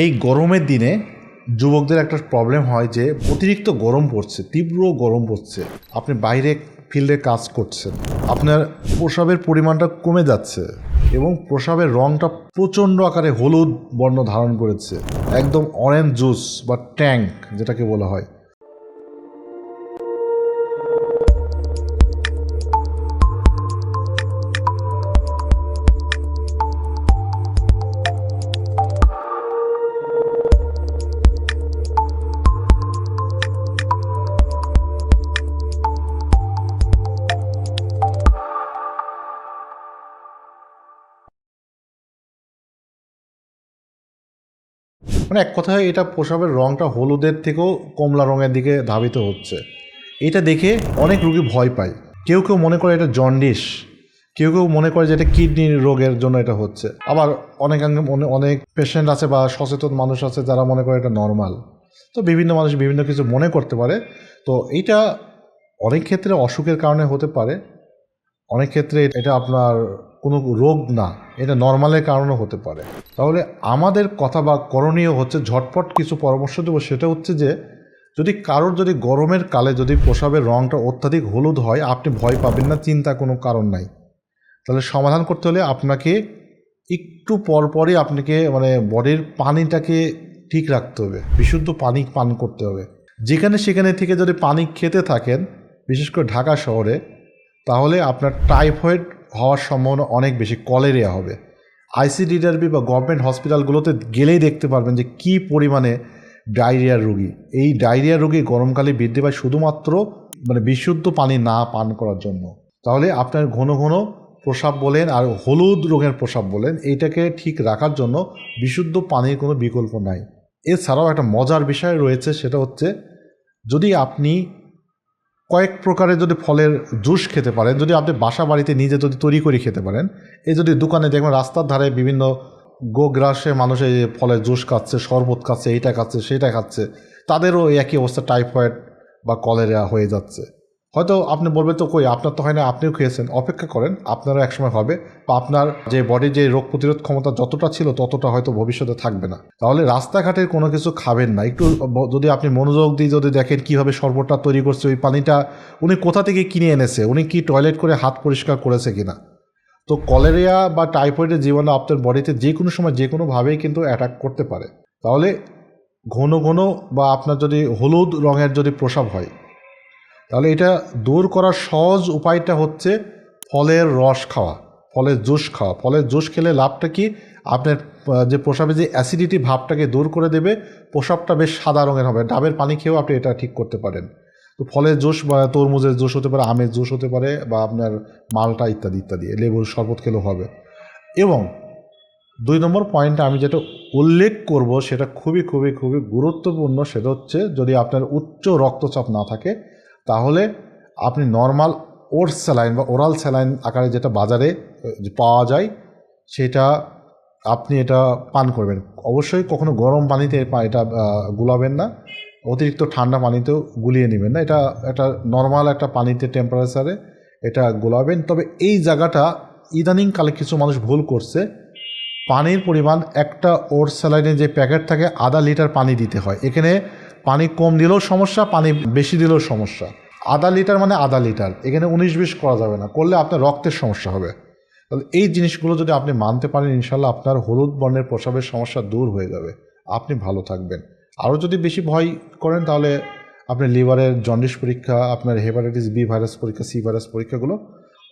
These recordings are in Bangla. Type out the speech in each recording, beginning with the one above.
এই গরমের দিনে যুবকদের একটা প্রবলেম হয় যে অতিরিক্ত গরম পড়ছে, তীব্র গরম পড়ছে। আপনি বাইরে ফিল্ডে কাজ করছেন, আপনার প্রসাবের পরিমাণটা কমে যাচ্ছে এবং প্রসাবের রঙটা প্রচণ্ড আকারে হলুদ বর্ণ ধারণ করেছে। একদম অরেঞ্জ জুস বা ট্যাঙ্ক যেটাকে বলা হয়। মানে এক কথায় এটা প্রসাবের রঙটা হলুদের থেকেও কমলা রঙের দিকে ধাবিত হচ্ছে। এটা দেখে অনেক রুগী ভয় পায়। কেউ কেউ মনে করে এটা জন্ডিস। কেউ কেউ মনে করে যে এটা কিডনি রোগের জন্য এটা হচ্ছে। আবার অনেক মনে অনেক পেশেন্ট আছে বা সচেতন মানুষ আছে যারা মনে করে এটা নর্মাল তো বিভিন্ন মানুষ বিভিন্ন কিছু মনে করতে পারে। তো এইটা অনেক ক্ষেত্রে অসুখের কারণে হতে পারে। অনেক ক্ষেত্রে এটা আপনার কোনো রোগ না, এটা নর্মালের কারণেও হতে পারে। তাহলে আমাদের কথা বা করণীয় হচ্ছে ঝটপট কিছু পরামর্শ দেবো, সেটা হচ্ছে যে, যদি কারোর যদি গরমের কালে যদি প্রসাবের রঙটা অত্যাধিক হলুদ হয়, আপনি ভয় পাবেন না, চিন্তা কোনো কারণ নাই। তাহলে সমাধান করতে হলে আপনাকে একটু পরপরই আপনাকে মানে বডির পানিটাকে ঠিক রাখতে হবে, বিশুদ্ধ পানি পান করতে হবে। যেখানে সেখানে থেকে যদি পানি খেতে থাকেন, বিশেষ করে ঢাকা শহরে, তাহলে আপনার টাইফয়েড হওয়ার সম্ভাবনা অনেক বেশি, কলেরিয়া হবে। আইসিডিডারবি বা গভর্নমেন্ট হসপিটালগুলোতে গেলেই দেখতে পারবেন যে কী পরিমাণে ডায়রিয়ার রোগী। এই ডায়রিয়া রোগী গরমকালে বৃদ্ধি পায় শুধুমাত্র মানে বিশুদ্ধ পানি না পান করার জন্য। তাহলে আপনার ঘন ঘন প্রসাব বলেন আর হলুদ রঙের প্রসাব বলেন, এইটাকে ঠিক রাখার জন্য বিশুদ্ধ পানির কোনো বিকল্প নাই। এছাড়াও একটা মজার বিষয় রয়েছে, সেটা হচ্ছে যদি আপনি কয়েক প্রকারের যদি ফলের জুস খেতে পারেন, যদি আপনি বাসা বাড়িতে নিজে যদি তৈরি করে খেতে পারেন, এই যদি দোকানে দেখবেন রাস্তার ধারে বিভিন্ন গোগ্রাসে মানুষ এই ফলের জুস খাচ্ছে, শরবত খাচ্ছে, এইটা খাচ্ছে, সেটা খাচ্ছে, তাদেরও একই অবস্থা, টাইফয়েড বা কলেরা হয়ে যাচ্ছে। হয়তো আপনি বলবেন তো কই, আপনার তো হয় না, আপনিও খেয়েছেন। অপেক্ষা করেন, আপনারও একসময় হবে বা আপনার যে বডির যে রোগ প্রতিরোধ ক্ষমতা যতটা ছিল, ততটা হয়তো ভবিষ্যতে থাকবে না। তাহলে রাস্তাঘাটের কোনো কিছু খাবেন না। একটু যদি আপনি মনোযোগ দিয়ে যদি দেখেন কীভাবে শরবতটা তৈরি করছে, ওই পানিটা উনি কোথা থেকে কিনে এনেছে, উনি কি টয়লেট করে হাত পরিষ্কার করেছে কিনা? তো কলেরিয়া বা টাইফয়েডের জীবাণু আপনার বডিতে যে কোনো সময়, যে কোনোভাবেই কিন্তু অ্যাটাক করতে পারে। তাহলে ঘন ঘন বা আপনার যদি হলুদ রঙের যদি প্রসাব হয় তাহলে এটা দূর করার সহজ উপায়টা হচ্ছে ফলের রস খাওয়া, ফলের জুস খাওয়া। ফলের জুস খেলে লাভটা কি? আপনার যে প্রসাবে যে অ্যাসিডিটি ভাবটাকে দূর করে দেবে, প্রসাবটা বেশ সাদা রঙের হবে। ডাবের পানি খেয়েও আপনি এটা ঠিক করতে পারেন। তো ফলের জুস বা তরমুজের জুস হতে পারে, আমের জুস হতে পারে বা আপনার মালটা ইত্যাদি ইত্যাদি। লেবুর শরবত খেলেও হবে। এবং দুই নম্বর পয়েন্টে আমি যেটা উল্লেখ করব, সেটা খুবই খুবই খুবই গুরুত্বপূর্ণ, সেটা হচ্ছে যদি আপনার উচ্চ রক্তচাপ না থাকে তাহলে আপনি নর্মাল ওটস স্যালাইন বা ওরাল স্যালাইন আকারে যেটা বাজারে পাওয়া যায়, সেটা আপনি এটা পান করবেন। অবশ্যই কখনো গরম পানিতে এটা গুলাবেন না। অতিরিক্ত ঠান্ডা পানিতেও গুলিয়ে নেবেন না। এটা একটা নর্মাল একটা পানিতে টেম্পারেচারে এটা গোলাবেন। তবে এই জায়গাটা ইদানিংকালে কিছু মানুষ ভুল করছে। পানির পরিমাণ একটা ওর স্যালাইনে যে প্যাকেট থাকে, আধা লিটার পানি দিতে হয়। এখানে পানি কম দিলেও সমস্যা, পানি বেশি দিলেও সমস্যা। আধা লিটার মানে আধা লিটার, এখানে উনিশ বিশ করা যাবে না। করলে আপনার রক্তের সমস্যা হবে। তাহলে এই জিনিসগুলো যদি আপনি মানতে পারেন ইনশাল্লাহ আপনার হলুদ বর্ণের প্রসাবের সমস্যা দূর হয়ে যাবে। আপনি ভালো থাকবেন। আরও যদি বেশি ভয় করেন, তাহলে আপনি লিভারের জন্ডিস পরীক্ষা, আপনার হেপাটাইটিস বি ভাইরাস পরীক্ষা, সি ভাইরাস পরীক্ষাগুলো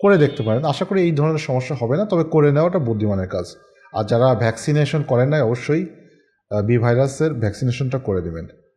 করে দেখতে পারেন। আশা করি এই ধরনের সমস্যা হবে না, তবে করে নেওয়াটা বুদ্ধিমানের কাজ। আর যারা ভ্যাকসিনেশন করেন নাই, অবশ্যই বি ভাইরাসের ভ্যাকসিনেশনটা করে দেবেন।